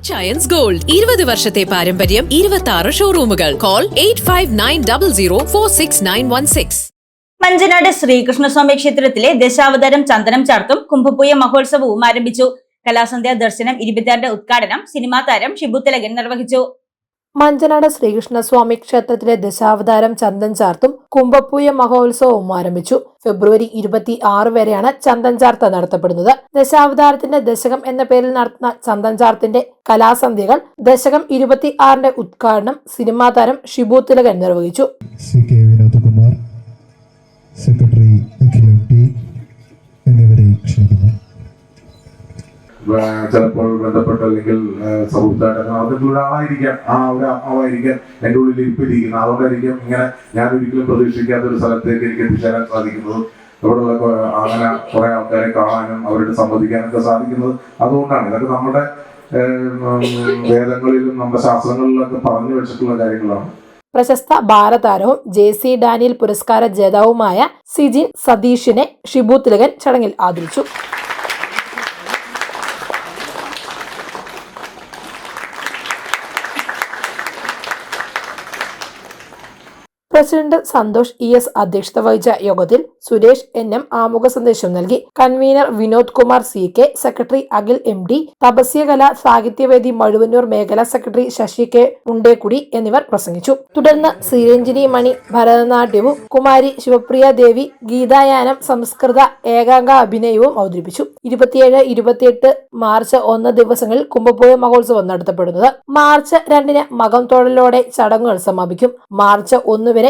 Achayans gold ഇരുപത് വർഷത്തെ പാരമ്പര്യം ഇരുപത്തി ആറ് ഷോറൂമുകൾ call eight five nine double zero four six nine one six Manjanad Sreekrishnaswamy ക്ഷേത്രത്തിലെ ദശാവതാരം ചന്ദനം ചാർത്തും കുംഭപൂയ മഹോത്സവവും ആരംഭിച്ചു. കലാസന്ധ്യ ദർശനം ഇരുപത്തിയാറിന്റെ ഉദ്ഘാടനം സിനിമാ താരം ഷിബു നിർവഹിച്ചു. മഞ്ചനാട് ശ്രീകൃഷ്ണസ്വാമി ക്ഷേത്രത്തിലെ ദശാവതാരം ചന്ദൻ ചാർത്തും കുംഭപ്പൂയ മഹോത്സവവും ആരംഭിച്ചു. ഫെബ്രുവരി ഇരുപത്തി ആറ് വരെയാണ് ചന്ദൻ ചാർത്ത നടത്തപ്പെടുന്നത്. ദശാവതാരത്തിന്റെ ദശകം എന്ന പേരിൽ നടത്തുന്ന ചന്ദൻ ചാർത്തിന്റെ കലാസന്ധ്യകൾ ദശകം ഇരുപത്തി ആറിന്റെ ഉദ്ഘാടനം സിനിമാ താരം ഷിബു തിലകൻ നിർവഹിച്ചു. സെക്രട്ടറി ചിലപ്പോൾ ബന്ധപ്പെട്ട അല്ലെങ്കിൽ സൗഹൃദമായിട്ടൊക്കെ നടന്നിട്ടുള്ള ഒരാളായിരിക്കാം. ആ ഒരു ആളായിരിക്കാം എന്റെ ഉള്ളിൽ ഇരിപ്പിരിക്കുന്നത്. അതുകൊണ്ടായിരിക്കും ഇങ്ങനെ ഞാൻ ഒരിക്കലും പ്രതീക്ഷിക്കാത്ത ഒരു സ്ഥലത്തേക്ക് എനിക്ക് എത്തിച്ചേരാൻ സാധിക്കുന്നത്. ഇവിടെയുള്ള അങ്ങനെ കുറെ ആൾക്കാരെ കാണാനും അവരോട് സംവദിക്കാനൊക്കെ സാധിക്കുന്നത് അതുകൊണ്ടാണ്. ഇതൊക്കെ നമ്മുടെ വേദങ്ങളിലും നമ്മുടെ ശാസ്ത്രങ്ങളിലൊക്കെ പറഞ്ഞു വെച്ചിട്ടുള്ള കാര്യങ്ങളാണ്. പ്രശസ്ത ഭാരതാരവും ജെ സി ഡാനിയൽ പുരസ്കാര ജേതാവുമായ സിജിൻ സതീഷിനെ ഷിബു തിലകൻ ചടങ്ങിൽ ആദരിച്ചു. പ്രസിഡന്റ് സന്തോഷ് ഇ എസ് അധ്യക്ഷത വഹിച്ച യോഗത്തിൽ സുരേഷ് എൻ എം ആമുഖ സന്ദേശം നൽകി. Convener Vinod Kumar C K secretary Akhil M D Tapasyakala Sahithyavedi Mazhuvannoor മേഖലാ സെക്രട്ടറി ശശി കെ ഉണ്ടേക്കുടി എന്നിവർ പ്രസംഗിച്ചു. തുടർന്ന് സീരഞ്ജിനി മണി ഭരതനാട്യവും കുമാരി ശിവപ്രിയ ദേവി ഗീതായാനം സംസ്കൃത ഏകാംഗ അഭിനയവും അവതരിപ്പിച്ചു. ഇരുപത്തിയേഴ് ഇരുപത്തിയെട്ട് മാർച്ച് ഒന്ന് ദിവസങ്ങളിൽ കുംഭപ്പുഴ മഹോത്സവം നടത്തപ്പെടുന്നത്. മാർച്ച് രണ്ടിന് മകം തൊഴലോടെ ചടങ്ങുകൾ സമാപിക്കും. മാർച്ച് ഒന്ന് വരെ